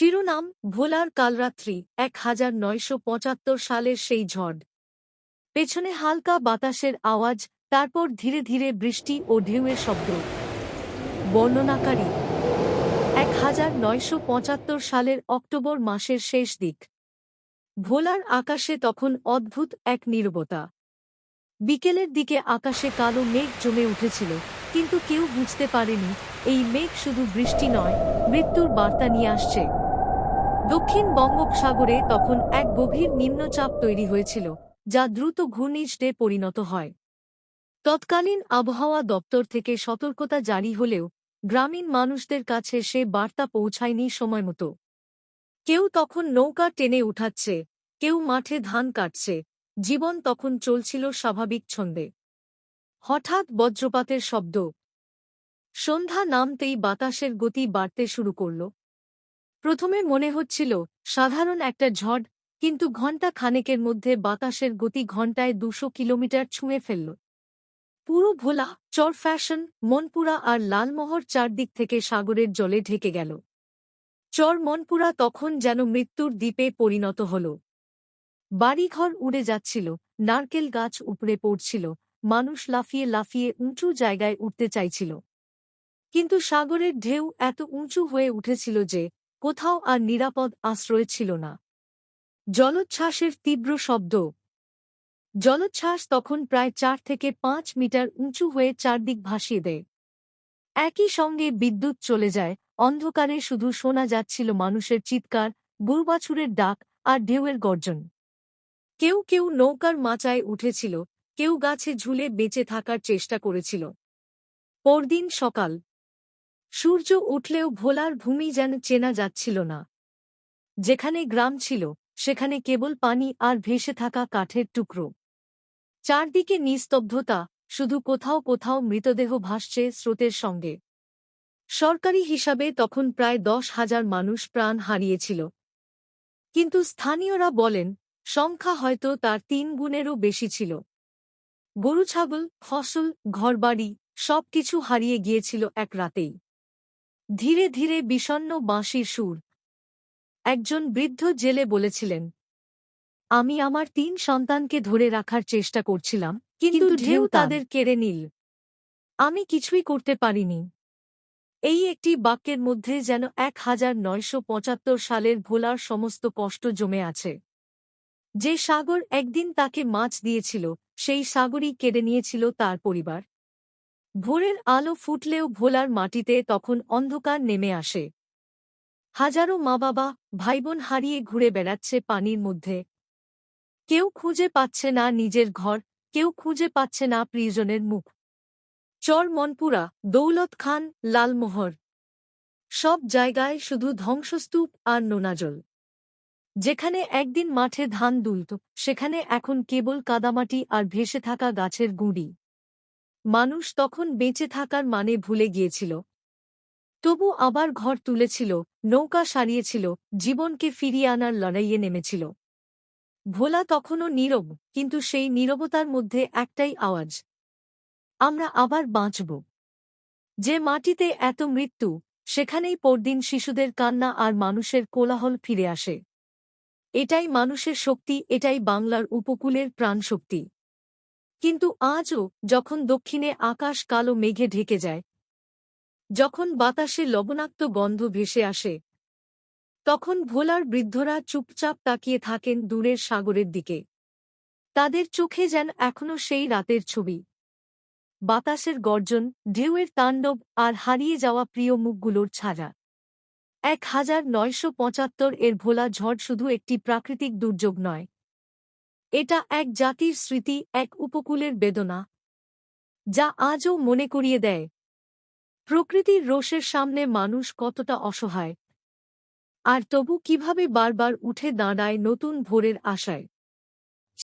শিরোনাম, ভোলার কালরাত্রি এক হাজার নয়শো পঁচাত্তর সালের সেই ঝড়। পেছনে হালকা বাতাসের আওয়াজ, তারপর ধীরে ধীরে বৃষ্টি ও ঢেউয়ের শব্দ। বর্ণনাকারী এক হাজার নয়শো পঁচাত্তর সালের অক্টোবর মাসের শেষ দিক। ভোলার আকাশে তখন অদ্ভুত এক নীরবতা। বিকেলের দিকে আকাশে কালো মেঘ জমে উঠেছিল, কিন্তু কেউ বুঝতে পারেনি, এই মেঘ শুধু বৃষ্টি নয়, মৃত্যুর বার্তা নিয়ে আসছে। দক্ষিণ বঙ্গোপসাগরে তখন এক গভীর নিম্নচাপ তৈরি হয়েছিল, যা দ্রুত ঘূর্ণিঝড়ে পরিণত হয়। তৎকালীন আবহাওয়া দপ্তর থেকে সতর্কতা জারি হলেও, গ্রামীণ মানুষদের কাছে সে বার্তা পৌঁছায়নি সময়মতো কেউ তখন নৌকা টেনে উঠাচ্ছে, কেউ মাঠে ধান কাটছে, জীবন তখন চলছিল স্বাভাবিক ছন্দে। হঠাৎ বজ্রপাতের শব্দ। সন্ধ্যা নামতেই বাতাসের গতি বাড়তে শুরু করল। প্রথমে মনে হচ্ছিল, সাধারণ একটা ঝড়, কিন্তু ঘণ্টা খানেকের মধ্যে বাতাসের গতি ঘণ্টায় দুশো কিলোমিটার ছুঁয়ে ফেলল। পুরো ভোলা, চর ফ্যাশন, মনপুরা আর লালমোহর চারদিক থেকে সাগরের জলে ঢেকে গেল। চর মনপুরা তখন যেন মৃত্যুর দ্বীপে পরিণত হল। বাড়িঘর উড়ে যাচ্ছিল, নারকেল গাছ উপড়ে পড়ছিল, মানুষ লাফিয়ে লাফিয়ে উঁচু জায়গায় উঠতে চাইছিল। কিন্তু সাগরের ঢেউ এত উঁচু হয়ে উঠেছিল যে কোথাও আর নিরাপদ আশ্রয় ছিল না। জলোচ্ছ্বাসের তীব্র শব্দ। জলোচ্ছ্বাস তখন প্রায় চার থেকে পাঁচ মিটার উঁচু হয়ে চারদিক ভাসিয়ে দেয়। একই সঙ্গে বিদ্যুৎ চলে যায়, অন্ধকারে শুধু শোনা যাচ্ছিল মানুষের চিৎকার গুরবাছুরের ডাক আর ঢেউয়ের গর্জন। কেউ কেউ নৌকার মাচায় উঠেছিল, কেউ গাছে ঝুলে বেঁচে থাকার চেষ্টা করেছিল। পরদিন সকাল। সূর্য উঠলেও ভোলার ভূমি যেন চেনা যাচ্ছিল না। যেখানে গ্রাম ছিল, সেখানে কেবল পানি আর ভেসে থাকা কাঠের টুকরো। চারদিকে নিস্তব্ধতা, শুধু কোথাও কোথাও মৃতদেহ ভাসছে স্রোতের সঙ্গে। সরকারি হিসাবে তখন প্রায় দশ হাজার মানুষ প্রাণ হারিয়েছিল। কিন্তু স্থানীয়রা বলেন, সংখ্যা হয়তো তার তিন গুণেরও বেশি ছিল। গরু, ছাগল, ফসল, ঘরবাড়ি সবকিছু হারিয়ে গিয়েছিল এক রাতেই। ধীরে ধীরে বিষণ্ন বাঁশির সুর। একজন বৃদ্ধ জেলে বলেছিলেন আমি আমার তিন সন্তানকে ধরে রাখার চেষ্টা করছিলাম কিন্তু ঢেউ তাদের কেড়ে নিল। আমি কিছুই করতে পারিনি। এই একটি বাক্যের মধ্যে যেন এক হাজার নয়শো পঁচাত্তর সালের ভোলার সমস্ত কষ্ট জমে আছে। যে সাগর একদিন তাকে মাছ দিয়েছিল সেই সাগরই কেড়ে নিয়েছিল তার পরিবার। ভোরের আলো ফুটলেও ভোলার মাটিতে তখন অন্ধকার নেমে আসে। হাজারো মা বাবা ভাইবোন হারিয়ে ঘুরে বেড়াচ্ছে পানির মধ্যে। কেউ খুঁজে পাচ্ছে না নিজের ঘর, কেউ খুঁজে পাচ্ছে না প্রিয়জনের মুখ। চর মনপুরা, দৌলত খান, লালমোহর। সব জায়গায় শুধু ধ্বংসস্তূপ আর নোনাজল। যেখানে একদিন মাঠে ধান দুলত, সেখানে এখন কেবল কাদামাটি আর ভেসে থাকা গাছের গুঁড়ি। মানুষ তখন বেঁচে থাকার মানে ভুলে গিয়েছিল। তবু আবার ঘর তুলেছিল, নৌকা সারিয়েছিল, জীবনকে ফিরিয়ে আনার লড়াইয়ে নেমেছিল। ভোলা তখনও নীরব, কিন্তু সেই নীরবতার মধ্যে একটাই আওয়াজ। আমরা আবার বাঁচব। যে মাটিতে এত মৃত্যু, সেখানেই পরদিন শিশুদের কান্না আর মানুষের কোলাহল ফিরে আসে। এটাই মানুষের শক্তি, এটাই বাংলার উপকূলের প্রাণশক্তি। কিন্তু আজও যখন দক্ষিণে আকাশ কালো মেঘে ঢেকে যায়, যখন বাতাসে লবণাক্ত গন্ধ ভেসে আসে, তখন ভোলার বৃদ্ধরা চুপচাপ তাকিয়ে থাকেন দূরের সাগরের দিকে। তাদের চোখে যেন এখনও সেই রাতের ছবি। বাতাসের গর্জন, ঢেউয়ের তাণ্ডব আর হারিয়ে যাওয়া প্রিয় মুখগুলোর ছাড়া এক হাজার নয়শো পঁচাত্তর এর ভোলা ঝড় শুধু একটি প্রাকৃতিক দুর্যোগ নয় এটা এক জাতির স্মৃতি, এক উপকূলের বেদনা, যা আজও মনে করিয়ে দেয়। প্রকৃতির রোষের সামনে মানুষ কতটা অসহায়। আর তবু কীভাবে বারবার উঠে দাঁড়ায় নতুন ভোরের আশায়।